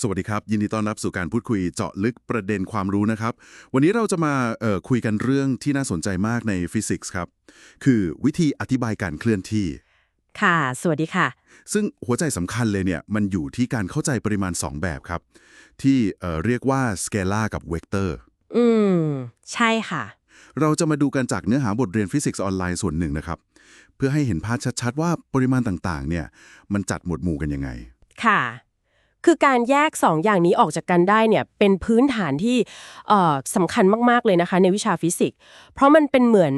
สวัสดีครับ ยินดีต้อนรับสู่การพูดคุยเจาะลึกประเด็นความรู้นะครับ วันนี้เราจะมาเอ่อคุยกันเรื่องที่น่าสนใจมากในฟิสิกส์ครับ คือวิธีอธิบายการเคลื่อนที่ ค่ะ สวัสดีค่ะ ซึ่งหัวใจสำคัญเลยเนี่ยมันอยู่ที่การเข้าใจปริมาณ 2 แบบครับ ที่เอ่อเรียกว่าสเกลากับเวกเตอร์อืม ใช่ค่ะ เราจะมาดูกันจากเนื้อหาบทเรียนฟิสิกส์ออนไลน์ส่วนหนึ่งนะครับ เพื่อให้เห็นภาพชัดๆ ว่าปริมาณต่างๆ เนี่ยมันจัดหมวดหมู่กันยังไง ค่ะ คือการแยก 2 อย่างนี้ออกจากกันได้เนี่ยเป็นพื้นฐานที่เอ่อสำคัญมากๆเลยนะคะ ในวิชาฟิสิกส์ เพราะมันเป็นเหมือน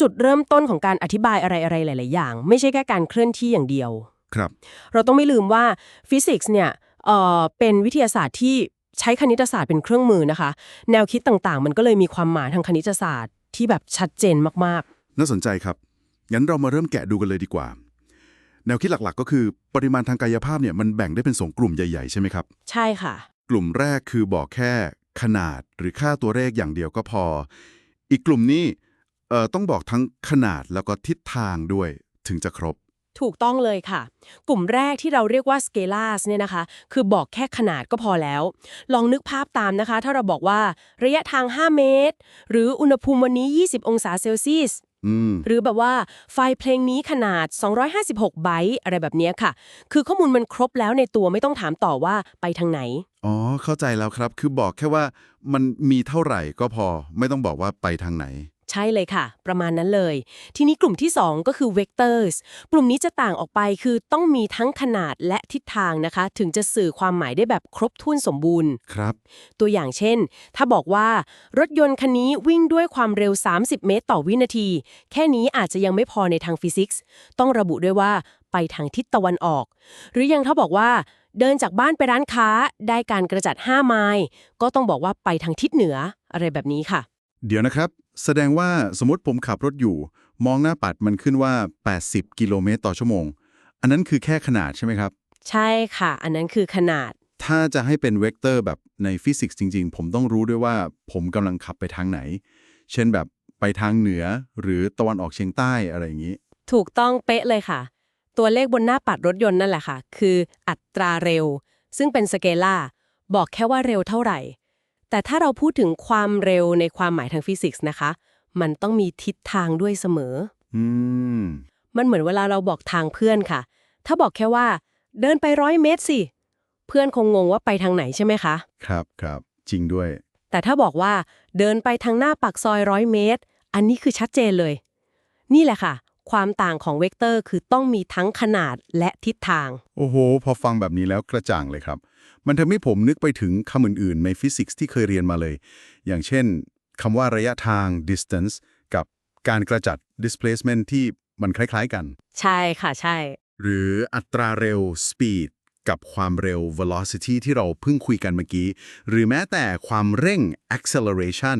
จุดเริ่มต้นของการอธิบายอะไรๆหลาย ๆ อย่าง ไม่ใช่แค่การเคลื่อนที่อย่างเดียว ครับ เราต้องไม่ลืมว่าฟิสิกส์เนี่ยเอ่อเป็นวิทยาศาสตร์ที่ใช้คณิตศาสตร์เป็นเครื่องมือนะคะ แนวคิดต่างๆ มันก็เลยมีความหมายทางคณิตศาสตร์ที่แบบชัดเจนมากน่าสนใจครับงั้นเรามาเริ่มแกะดูกันเลยดีกว่า แนวคิดหลักๆ ก็คือปริมาณทางกายภาพเนี่ยมันแบ่งได้เป็นสองกลุ่มใหญ่ๆ ใช่ไหมครับๆใช่ค่ะ กลุ่มแรกคือบอกแค่ขนาดหรือค่าตัวเลขอย่างเดียวก็พอ อีกกลุ่มนี้เอ่อต้องบอกทั้งขนาดแล้วก็ทิศทางด้วยถึงจะครบ ถูกต้องเลยค่ะ กลุ่มแรกที่เราเรียกว่า scalars เนี่ยนะคะ คือบอกแค่ขนาดก็พอแล้ว ลองนึกภาพตามนะคะ ถ้าเราบอกว่าระยะทาง 5 เมตร หรืออุณหภูมิวันนี้ 20 องศาเซลเซียสอืม หรือแบบว่าไฟล์เพลงนี้ขนาด 256 ไบต์อะไรแบบเนี้ยค่ะ คือข้อมูลมันครบแล้วในตัวไม่ต้องถามต่อว่าไปทางไหน อ๋อ เข้าใจแล้วครับ คือบอกแค่ว่ามันมีเท่าไหร่ก็พอ ไม่ต้องบอกว่าไปทางไหนใช่เลยค่ะ ประมาณนั้นเลย ทีนี้กลุ่มที่ 2 ก็คือ vectors กลุ่มนี้จะต่างออกไปคือต้องมีทั้งขนาดและทิศทางนะคะ ถึงจะสื่อความหมายได้แบบครบถ้วนสมบูรณ์ ครับ ตัวอย่างเช่น ถ้าบอกว่ารถยนต์คันนี้วิ่งด้วยความเร็ว 30 เมตร ต่อวินาที แค่นี้อาจจะยังไม่พอในทางฟิสิกส์ ต้องระบุด้วยว่าไปทางทิศตะวันออก หรือยังถ้าบอกว่าเดินจากบ้านไปร้านค้าได้การกระจัด 5 ไมล์ก็ต้องบอกว่าไปทางทิศเหนืออะไรแบบนี้ค่ะ เดี๋ยวนะครับ แสดงว่าสมมติผมขับรถอยู่ มองหน้าปัดมันขึ้นว่า 80 กิโลเมตรต่อชั่วโมง อันนั้นคือแค่ขนาดใช่ไหมครับ ใช่ค่ะ อันนั้นคือขนาด ถ้าจะให้เป็นเวกเตอร์แบบในฟิสิกส์จริง ๆ ผมต้องรู้ด้วยว่าผมกำลังขับไปทางไหน เช่นแบบไปทางเหนือหรือตะวันออกเฉียงใต้อะไรอย่างนี้ ถูกต้องเป๊ะเลยค่ะ ตัวเลขบนหน้าปัดรถยนต์นั่นแหละค่ะ คืออัตราเร็ว ซึ่งเป็นสเกลาบอกแค่ว่าเร็วเท่าไหร่ แต่ถ้าเราพูดถึงความเร็วในความหมายทางฟิสิกส์นะคะ มันต้องมีทิศทางด้วยเสมอ อืม มันเหมือนเวลาเราบอกทางเพื่อนค่ะ ถ้าบอกแค่ว่า เดินไปร้อยเมตรสิ เพื่อนคงงงว่าไปทางไหนใช่ไหมคะ ครับครับ จริงด้วย แต่ถ้าบอกว่าเดินไปทางหน้าปากซอยร้อยเมตร อันนี้คือชัดเจนเลย นี่แหละค่ะ ความต่างของเวกเตอร์คือต้องมีทั้งขนาดและทิศทาง โอ้โห พอฟังแบบนี้แล้วกระจ่างเลยครับ มันทำให้ผมนึกไปถึงคำอื่นๆ ในฟิสิกส์ที่เคยเรียนมาเลย อย่างเช่นคำว่าระยะทาง distance กับการกระจัด displacement ที่มันคล้ายๆกัน ใช่ค่ะใช่ หรืออัตราเร็ว speed กับความเร็ว velocity ที่เราเพิ่งคุยกันเมื่อกี้ หรือแม้แต่ความเร่ง acceleration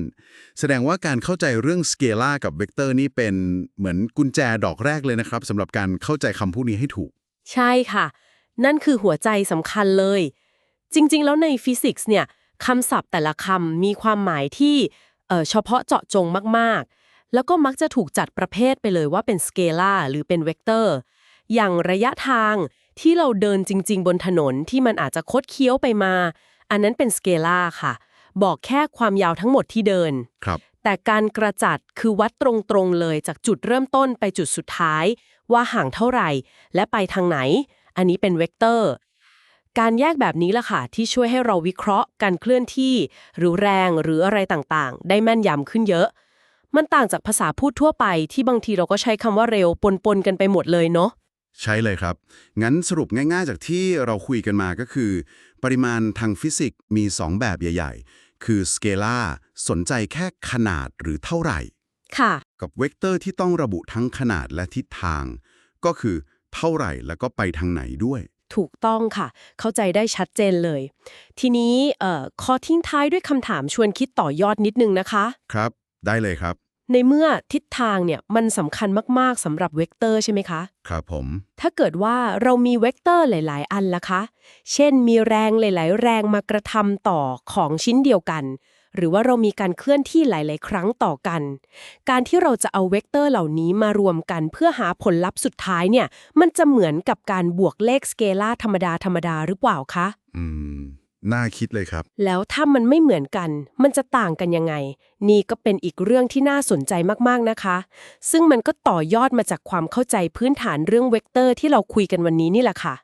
แสดงว่าการเข้าใจเรื่อง scalar กับ vector นี่เป็นเหมือนกุญแจดอกแรกเลยนะครับสำหรับการเข้าใจคำพวกนี้ให้ถูก ใช่ค่ะ นั่นคือหัวใจสำคัญเลย จริง ๆ แล้วในฟิสิกส์เนี่ยคำศัพท์แต่ละคำมีความหมายที่เเฉพาะเจาะจงมากๆ แล้วก็มักจะถูกจัดประเภทไปเลยว่าเป็นสเกลาหรือเป็นเวกเตอร์ อย่างระยะทาง ที่เราเดินจริง ๆ บนถนนที่มันอาจจะคดเคี้ยวไปมา อันนั้นเป็นสเกลาค่ะ บอกแค่ความยาวทั้งหมดที่เดิน ครับ แต่การกระจัดคือวัดตรงๆเลยจากจุดเริ่มต้นไปจุดสุดท้าย ว่าห่างเท่าไหร่ และไปทางไหน อันนี้เป็นเวกเตอร์ การแยกแบบนี้ล่ะค่ะ ที่ช่วยให้เราวิเคราะห์ การเคลื่อนที่ หรือแรงหรืออะไรต่างๆ ได้แม่นยำขึ้นเยอะ มันต่างจากภาษาพูดทั่วไปที่บางทีเราก็ใช้คำว่าเร็วปนๆกันไปหมดเลยเนาะ ใช่เลยครับ งั้นสรุปง่ายๆจากที่เราคุยกันมาก็คือ ปริมาณทางฟิสิกส์มี 2 แบบใหญ่ๆ คือสเกลาสนใจแค่ขนาดหรือเท่าไหร่ ค่ะ กับเวกเตอร์ที่ต้องระบุทั้งขนาดและทิศทาง ก็คือเท่าไหร่แล้วก็ไปทางไหนด้วย ถูกต้องค่ะ เข้าใจได้ชัดเจนเลย ทีนี้เอ่อขอทิ้งท้ายด้วยคำถามชวนคิดต่อยอดนิดนึงนะคะ ครับ ได้เลยครับ ในเมื่อทิศทางเนี่ยมันสำคัญมาก ๆสำหรับเวกเตอร์ใช่ไหมคะ ครับผม ถ้าเกิดว่าเรามีเวกเตอร์หลาย ๆ อันล่ะคะ เช่นมีแรงหลาย ๆ แรงมากระทำต่อของชิ้นเดียวกัน หรือว่าเรามีการเคลื่อนที่หลาย ๆ ครั้งต่อกัน การที่เราจะเอาเวกเตอร์เหล่านี้มารวมกันเพื่อหาผลลัพธ์สุดท้ายเนี่ย มันจะเหมือนกับการบวกเลขสเกลาธรรมดาธรรมดาหรือเปล่าคะ อืม น่าคิดเลยครับ แล้วถ้ามันไม่เหมือนกัน มันจะต่างกันยังไง นี่ก็เป็นอีกเรื่องที่น่าสนใจมากๆนะคะ ซึ่งมันก็ต่อยอดมาจากความเข้าใจพื้นฐานเรื่องเวกเตอร์ที่เราคุยกันวันนี้นี่แหละค่ะ